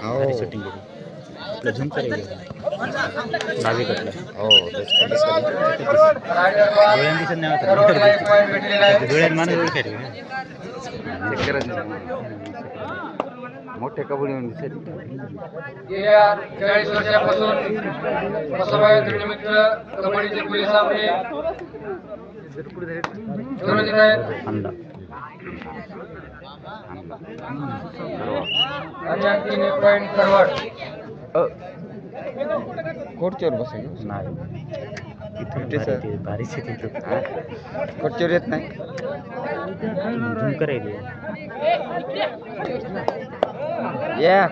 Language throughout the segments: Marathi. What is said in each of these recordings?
भारी हो शूटिंग केली आपलं झुम डावीकडलं. हो दिसलं. डोळ्यात दिसत नाही डोळ्यात माणूस ओळखायचं का? चक्करच नाही. मोठे कबड्डी म्हणून दिसत गेल्या चाळीस वर्षापासून निमित्त कबड्डीचे खुले सामने ठेवण्यात येत आहेत अंडा आणि आणखीन एक पॉईंट फॉरवर्ड कोटच्यावर बसायचं नाही इथून ते सर. भारी- भारी स्थिती इथं. कोटच्यावर येत नाही झुम करायला या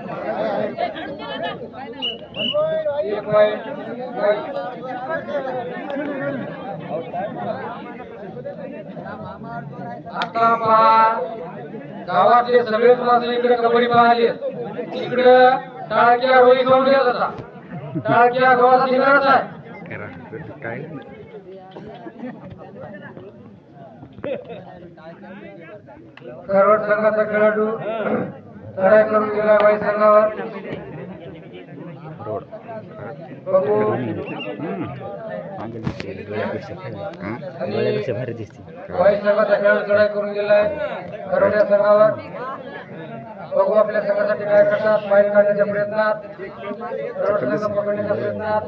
एक पॉईंट आता पहा गावातले सगळेच माणसं इकडे कबड्डी पाहिले. इकडे टाळक्या होळी खाऊन गेला होता. टाळक्या गावाचा ठिकाणच आहे. काय करवट संघाचा खेळाडू चढाई करून गेला बाई संघावर. हाँ डोळ्यापेक्षा भारी दिसते वाई संघाचा खेळाडू चढाई करून गेलाय करवड्या संघावर बघू आपल्या संघासाठी काय करतात फाईल काढण्याच्या प्रयत्नात संघ पकडण्याच्या प्रयत्नात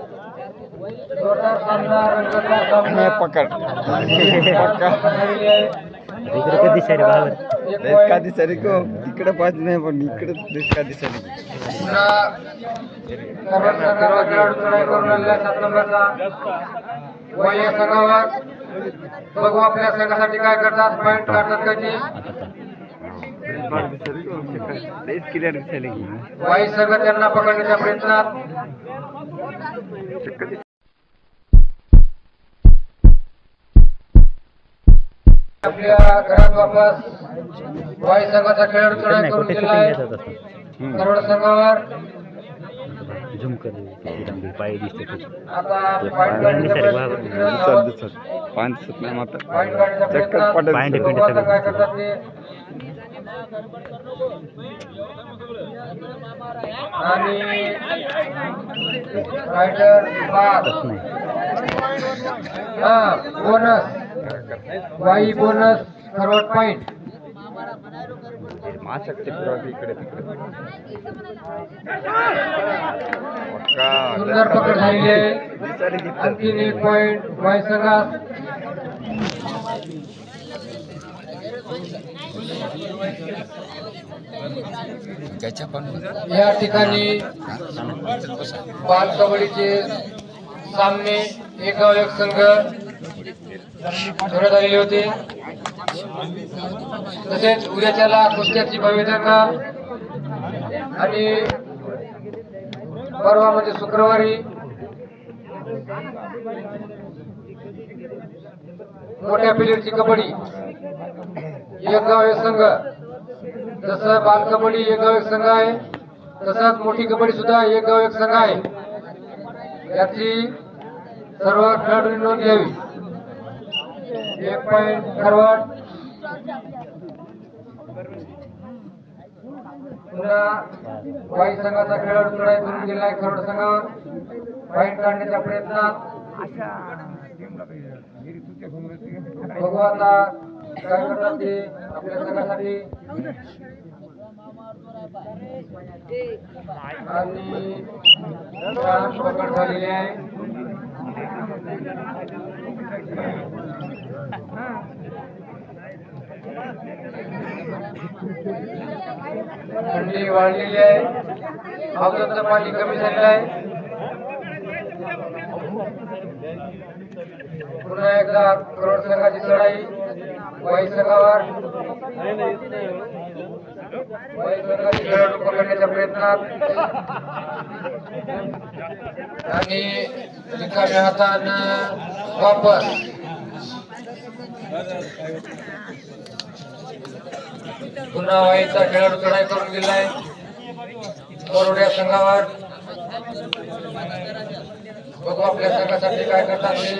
जोरदार सामना रंगतदार सामना पकड पक्का झालेली आहे. इकडे कधी सारे बाहेर देश का दिसायली को तिकडे पाच नाही पण इकडे देश का सर्व खेळाडू चढाई करून आहे. सात नंबरचा वय बघू आपल्या संघासाठी काय करतात पॉईंट काढतात कधी वाई संघ त्यांना पकडण्याच्या प्रयत्नात आपल्या घरात वापस वाई संघाचा खेळाडू चढाई करून असं करोड संघावर झुम करेल पाय दिसते नाही मात्र चक्कर पडत. पिंड आणि रायडर नाही. हा बोनस वाई बोनस फॉरवर्ड पॉईंट सुंदर पकड झालेली आहे. की तर. आणखीन एक पॉईंट वाई संघात त्याच्या पण या ठिकाणी बाल कबड्डीचे सामने एक गाव एक संघ. ठेवण्यात आलेले होते. तसेच उद्याच्याला कुस्त्याची भव्यता आणि परवा म्हणजे शुक्रवारी मोठ्या पिलेरची कबड्डी एक गाव एक संघ. जसं बाल कबड्डी एक गाव एक संघ आहे. तसंच मोठी कबड्डी सुद्धा एक गाव एक संघ आहे. याची सर्व खेळाडूंनी नोंद घ्यावी. एक पॉईंट फॉरवर्ड पुन्हा वाई संघाचा खेळाडू लढाई करून गेलाय खरोड संघावर. पॉइंट काढण्याच्या प्रयत्नात. बघू आता काय करतात ते? आपल्या संघासाठी. आणि पकड झालेली आहे. थंडी वाढलेली आहे. पावसाचं पाणी कमी झालेलं आहे. पुन्हा एकदा करोड संघाची लढाई. वाई संघावर. वाई संघाची खेळाडू पकडण्याच्या प्रयत्नात. आणि रिकाम्या हातानं वापर. पुन्हा वाईचा खेळाडू चढाई करून गेलाय करोड्या संघावर. बघू आपल्या संघासाठी काय करतात ते.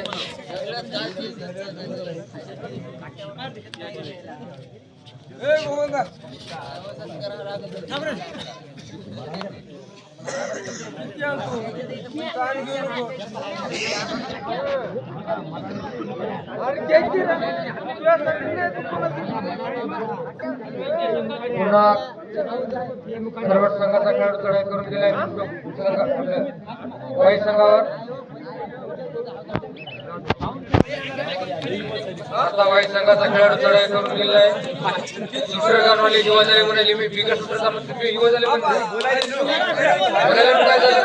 पुन्हा सर्व संघाचा खेळ चढाई करून दिलाय संघ- संघावर. आता वाईट संघाचा खेळाडू चढाई करून गेलाय. सूत्र गाणवाले युवा झाले म्हणाले मी बिगर सूत्रचा मी युवा झाले काय झालं?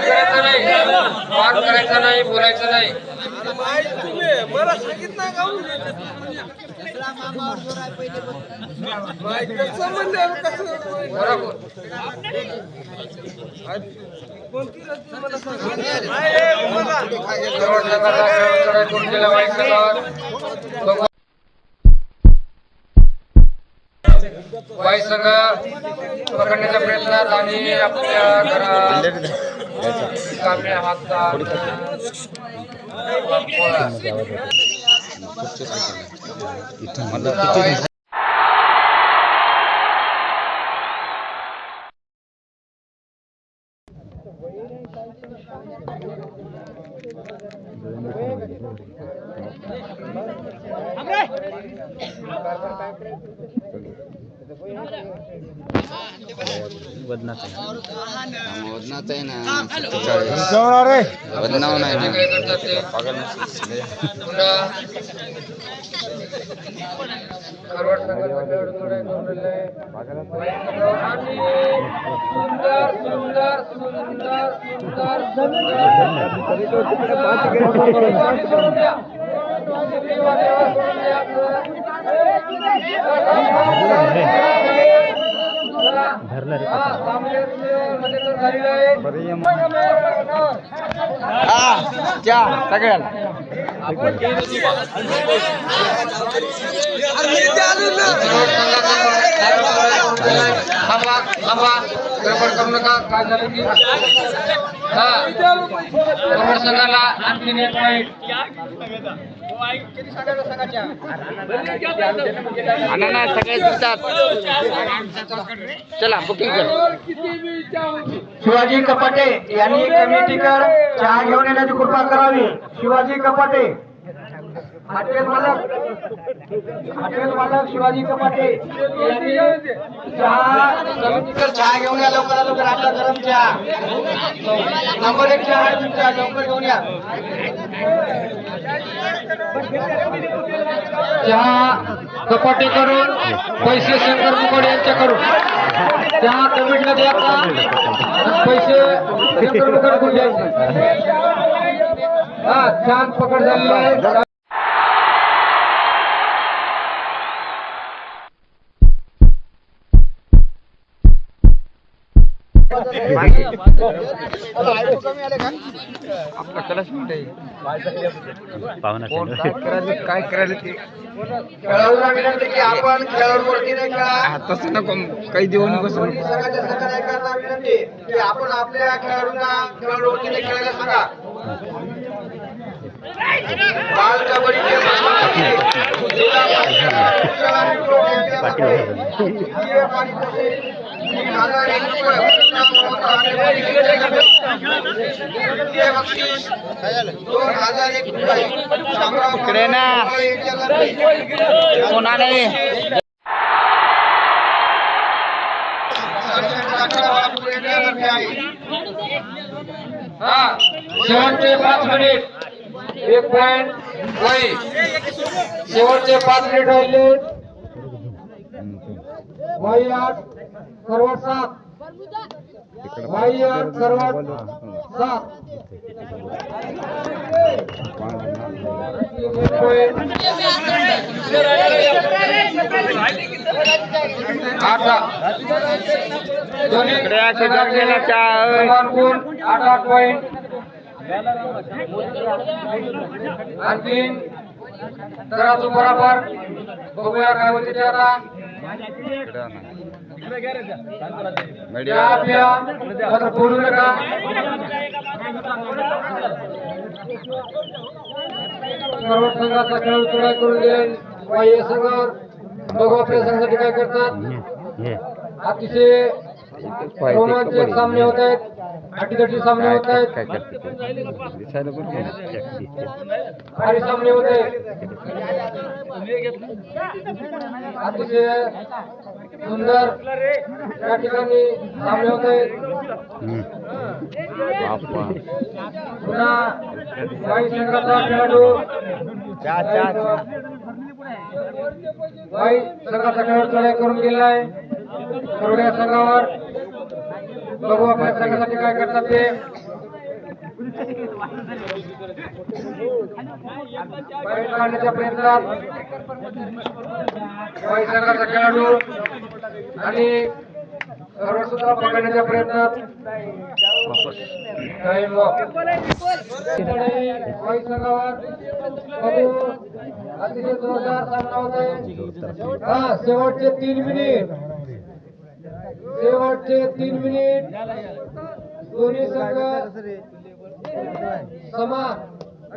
करायचा नाही. वाद करायचा नाही बोलायचं नाही. बरोबर सर्व संघाचा खेळाडू चढाई करून गेला वाई संघावर वाई संघ पकडण्याच्या प्रयत्नात आणि आपल्या घरात काम्या हातात बदनात आहे. वजनात आहे. ना सत्तेचाळीस वजनावर नाही जे ना धरलं रे. हा. सगळ्याला. थांबा थांबा. गडबड करू नका. काय झालं की? हा. संघाला एक अनाना आणा सगळे दिसतात. चला बुकिंग कर. शिवाजी कपाटे यांनी कमिटीकर चहा घेऊन येण्याची कृपा करावी. शिवाजी कपाटे. हॉटेल मालक. हॉटेल मालक शिवाजी कपाटे यांनी चहा कमिटीकर चहा घेऊन या लवकरात लवकर. आपला गरम चहा. नंबर एक चहा आहे तुमचा. लवकर घेऊन या. चहा कपाटे करून पैसे शंकर मुकोड यांच्याकडून. चहा कमिटला द्यायचा पैसे शंकर मुकोड घ्यायचे हा छान पकड झालेली आहे. आपला कलश मिनिट आहे काय करायला ते खेळाडूला विनंती की आपण खेळाडूवरती नाही खेळा तसं नको काही देऊ नको दोन्ही विनंती की आपण आपल्या खेळाडूंना खेळाडूवरती खेळायला सांगा बाल इकडे ना. कोणा नाही. शेवटचे पाच मिनिट. एक पॉइंट शेवटचे पाच मिनिट राहिले वही आठ सर्वात सात आठ सर्वात सात आठ दोन्ही गुण आठ आठ पॉईंट आणखीन तराजू बरोबर बघूया काय होते ते आता सर्व संघाचा खेळ चढाई करून गेले बाह्य संघावर बघू आपल्या संघासाठी काय करतात हे अतिशय रोमांचक सामने होत आहेत अटीतटी सामने होत आहेत. काय करते ते? दिसायला पण नाही. भारी सामने होत आहेत. अतिशय सुंदर या ठिकाणी सामने होत आहेत. बाप्पा. पुन्हा वाई संघाचा खेळाडू. वाई संघाचा खेळाडू चढाई करून आहे. करोड्या संघावर. बघू आपल्या संघासाठी काय करतात ते. काढण्याच्या प्रयत्नात. संघाचा खेळाडू. आणि सर्वसुद्धा पकडण्याच्या प्रयत्नात. संघावर बघू. अतिशय जोरदार सामना होत आहे हा शेवटचे तीन मिनिट शेवटचे तीन मिनिट. दोन्ही संघ समान.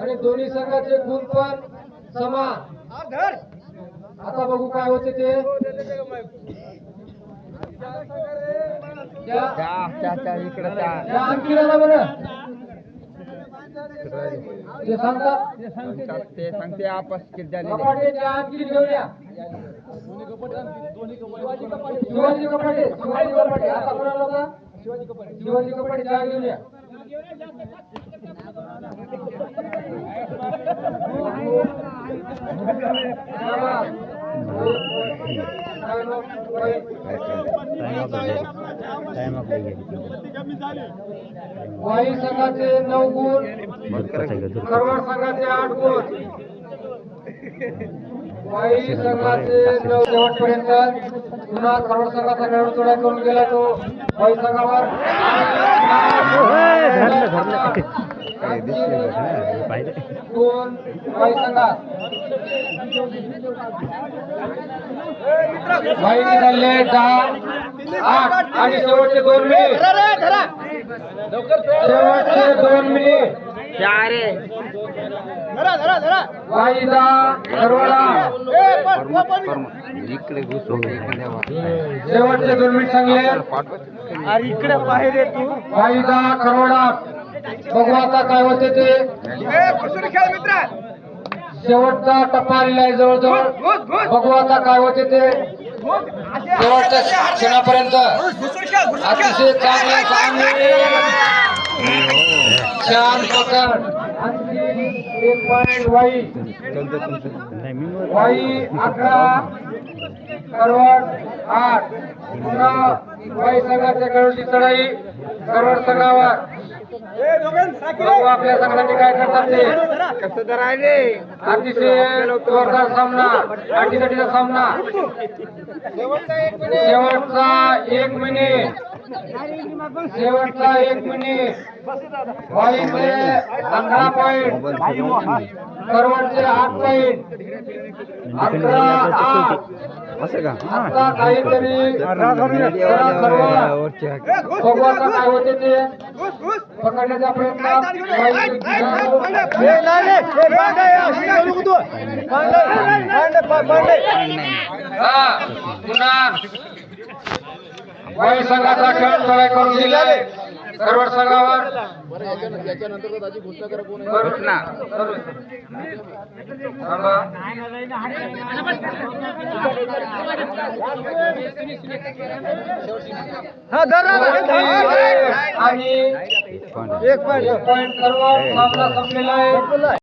आणि दोन्ही संघाचे गुण पण समान. आता बघू काय होते ते. आणखी ते सांगतात. ते सांगते आपस किती झालेले. कपाटेच्या आणखी घेऊन या. शिवाजी कपाटे शिवाजी कपाटे आता कोणाला होता शिवाजी कपाटे चहा घेऊन या. वाई संघाचे नऊ गुण करवड संघाचे आठ गुण. काही संघाचे शेवटपर्यंत पुन्हा करोड संघाचा खेळाडू चढाई करून गेला तो. वाई संघावर. दोन वाई संघात. वाई निघाले दहा आठ आणि शेवटचे दोन मिनिट शेवटचे दोन मिनिट इकडे. शेवटचे दोन मिनिट सांगले अरे इकडे बाहेर ये तू. वाईदा खरोडा बघू आता काय होते ते. शेवटचा टप्पा आलेला आहे जवळजवळ. बघू आता काय होते ते. शेवटच्या क्षणापर्यंत. अतिशय चांगले चांगले. पकड. आणखी एक पॉइंट वाई वाई अकरा करवड आठ. पुन्हा वाई संघाच्या खेळूची चढाई करवड संघावर. आपल्या संघासाठी काय करतात ते. कसं तर राहिले अतिशय जोरदार सामना अटीतटीचा सामना. शेवटचा एक मिनिट. शेवटचा एक मिनिट. वाईचे अकरा पॉईंट करवडचे आठ पॉईंट अकरा आठ असं का आता काहीतरी जरा सर्व वरची हाक. बघू आता काय होते ते पकडण्याचा प्रयत्न हा पुन्हा वाई संघाचा खेळ चढाई करून दिलाय सर्व संघावर घोषणा. आणि एक पॉईंट. सर्व सामना संपलेला आहे.